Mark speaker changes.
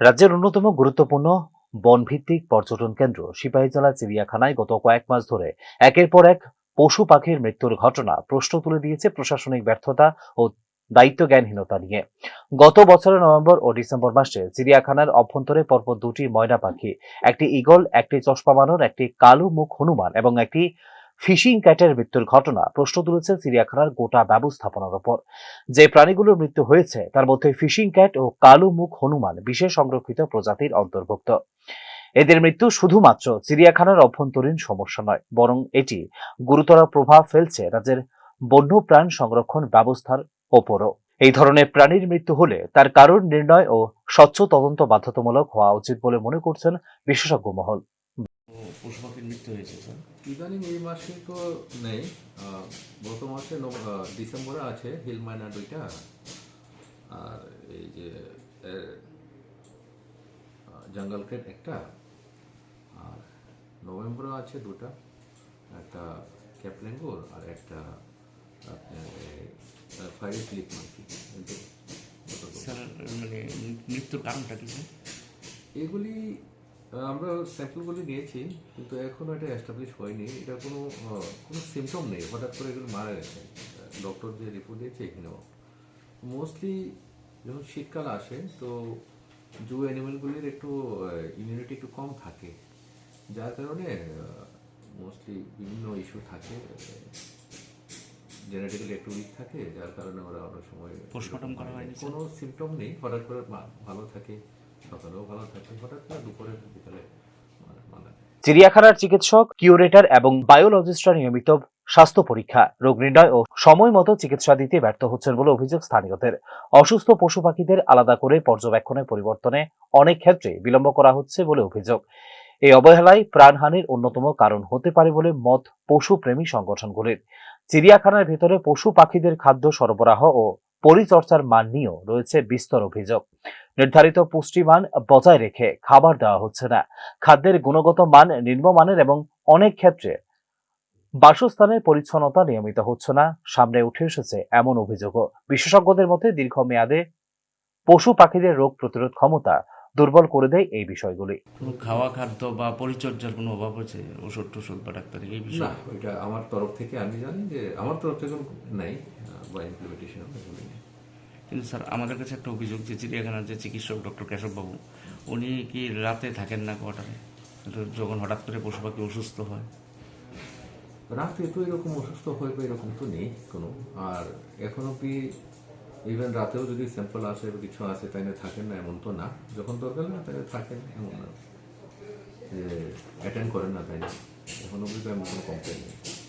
Speaker 1: রাজ্যের অন্যতম গুরুত্বপূর্ণ বনভিত্তিক পর্যটন কেন্দ্র সিপাহীজলা চিড়িয়াখানায় গত কয়েক মাস ধরে একের পর এক পশু পাখির মৃত্যুর ঘটনা প্রশ্ন তুলে দিয়েছে প্রশাসনিক ব্যর্থতা ও দায়িত্ব জ্ঞানহীনতা নিয়ে। গত বছরের নভেম্বর ও ডিসেম্বর মাসে চিড়িয়াখানার অভ্যন্তরে পরপর দুটি ময়না পাখি, একটি ঈগল, একটি চশমা বানর, একটি কালো মুখ হনুমান এবং একটি ফিশিং ক্যাটের মৃত্যুর ঘটনা প্রশ্ন তুলেছে চিড়িয়াখানার গোটা ব্যবস্থাপনার ওপর। যে প্রাণীগুলোর মৃত্যু হয়েছে, তার মধ্যে ফিশিং ক্যাট ও কালো মুখ হনুমান বিশেষ সংরক্ষিত প্রজাতির অন্তর্ভুক্ত। এদের মৃত্যু শুধুমাত্র চিড়িয়াখানার অভ্যন্তরীণ সমস্যা নয়, বরং এটি গুরুতর প্রভাব ফেলছে রাজ্যের বন্যপ্রাণ সংরক্ষণ ব্যবস্থার ওপরও। এই ধরনের প্রাণীর মৃত্যু হলে তার কারণ নির্ণয় ও স্বচ্ছ তদন্ত বাধ্যতামূলক হওয়া উচিত বলে মনে করছেন বিশেষজ্ঞ মহল
Speaker 2: ও পশু পাখির মৃত্যু হয়েছে স্যার
Speaker 3: ইদানিং এই মাসে তো নেই। গত মাসে ডিসেম্বরে আছে হিল মাইনা দুইটা। আর এই যে জঙ্গল ক্রেট একটা। আর নভেম্বরে আছে দুটা। একটা ক্যাপলেঙ্গুর আর একটা ফায়ার ক্লিপ মার্কি
Speaker 2: স্যার মানে মৃত্যুর কারণটা কি স্যার
Speaker 3: এগুলি আমরা স্যাম্পলগুলি নিয়েছি কিন্তু এখনও এটা এস্টাবলিশ হয়নি। এটা কোনো কোনো সিমটম নেই। হঠাৎ করে এগুলো মারা গেছে। ডক্টর যে রিপোর্ট দিয়েছে এখানেও। মোস্টলি যখন শীতকাল আসে তো জু অ্যানিমেলগুলির একটু ইমিউনিটি একটু কম থাকে। যার কারণে মোস্টলি বিভিন্ন ইস্যু থাকে। জেনেটিক্যালি একটু উইক থাকে যার কারণে ওরা অনেক সময়
Speaker 2: Postmortem করা হয়নি,
Speaker 3: কোনো সিমটম নেই। হঠাৎ করে ভালো থাকে। মারা যায়
Speaker 1: চিড়িয়াখানার চিকিৎসক, কিউরেটর এবং বায়োলজিস্টরা নিয়মিত স্বাস্থ্য পরীক্ষা, রোগ নির্ণয় ও সময় মতো চিকিৎসা দিতে ব্যর্থ হচ্ছেন বলে অভিযোগ স্থানীয়দের। অসুস্থ পশু পাখিদের আলাদা করে পর্যবেক্ষণের পরিবর্তনে অনেক ক্ষেত্রে বিলম্ব করা হচ্ছে বলে অভিযোগ। এই অবহেলায় প্রাণহানির অন্যতম কারণ হতে পারে বলে মত পশুপ্রেমী সংগঠনগুলির। চিড়িয়াখানার ভেতরে পশু পাখিদের খাদ্য সরবরাহ ও পরিচর্যার মান নিয়েও রয়েছে বিস্তর অভিযোগ। নির্ধারিত পুষ্টিমান বজায় রেখে খাবার দেওয়া হচ্ছে না। খাদ্যের গুণগত মান নিম্নমানের এবং অনেক ক্ষেত্রে বাসস্থানের পরিচ্ছন্নতা নিয়মিত হচ্ছে না। সামনে উঠে এসেছে এমন অভিযোগও। বিশেষজ্ঞদের মতে দীর্ঘমেয়াদে পশু পাখিদের রোগ প্রতিরোধ ক্ষমতা দুর্বল করে দেয় এই বিষয়গুলি।
Speaker 2: খাওয়া খাদ্য বা পরিচর্যার কোনো অভাব হচ্ছে ওষুধ টষুধ বা ডাক্তার এই
Speaker 3: না
Speaker 2: বিষয়ে
Speaker 3: ওইটা আমার তরফ থেকে আমি জানি যে আমার তরফ থেকে নেই বা ইমপ্লিমেন্টেশন
Speaker 2: কিন্তু স্যার আমাদের কাছে একটা অভিযোগ যে চিড়িয়াখানার যে চিকিৎসক ডক্টর কেশববাবু উনি কি রাতে থাকেন না কোয়ার্টারে? যখন হঠাৎ করে পশু পাখি অসুস্থ হয়?
Speaker 3: রাতে তো এরকম অসুস্থ হয়ে বা এরকম তো নেই কোনো। আর এখন অব্দি ইভেন রাতেও যদি স্যাম্পল আসে বা কিছু আসে তাই না থাকেন না, এমন তো না। যখন দরকার না তাই থাকেন, এমন না। যে অ্যাটেন্ড করেন না তাই না এখন অবধি তো এমন কোনো কমপ্লেন নেই।